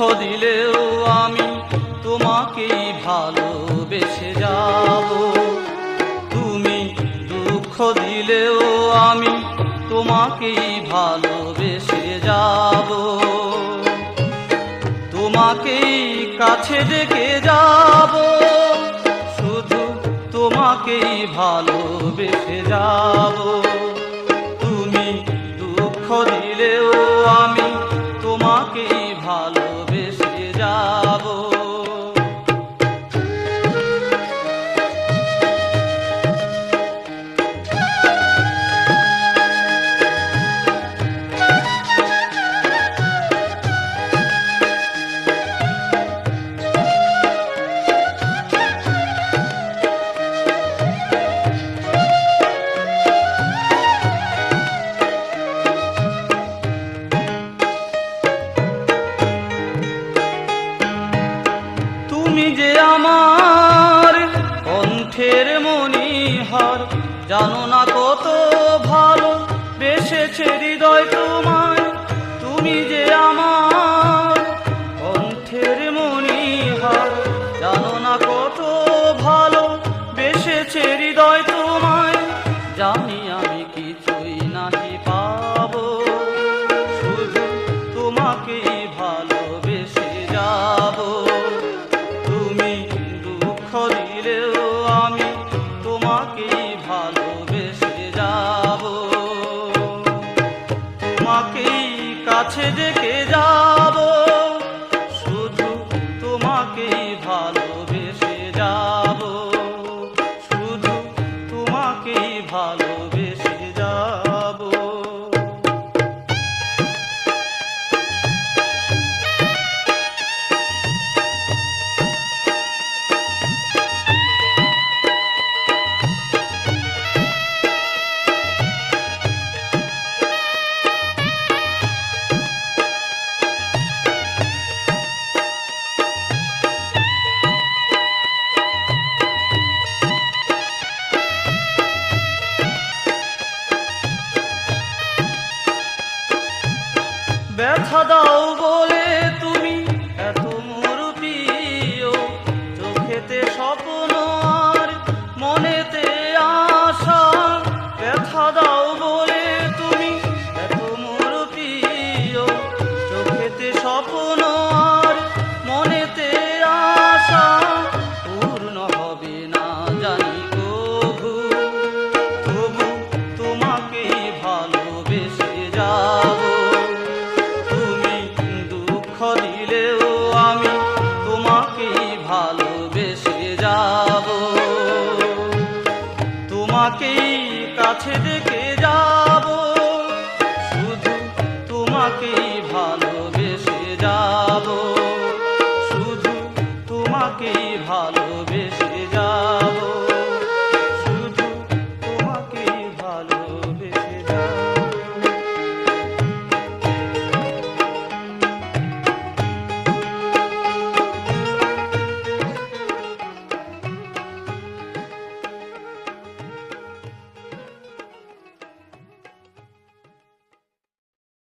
দিলেও আমি তোমাকেই ভালোবেসে যাব। তুমি দুঃখ দিলেও আমি তোমাকেই ভালোবেসে যাব। তোমাকেই কাছে ডেকে যাব, শুধু তোমাকেই ভালোবেসে যাব। ভালোবেসে মনিহার জানো না কত ভালো তোমাকেই ভালোবেসে যাব। তোমাকেই কাছে ডেকে যাব। ব্যথা দাও বলে তুমি এত মুরুপিও চোখেতে স্বপ্ন আর মনেতে আশা। ব্যথা দাও তোমাকেই কাছে দেখে যাব। শুধু তোমাকেই ভালোবেসে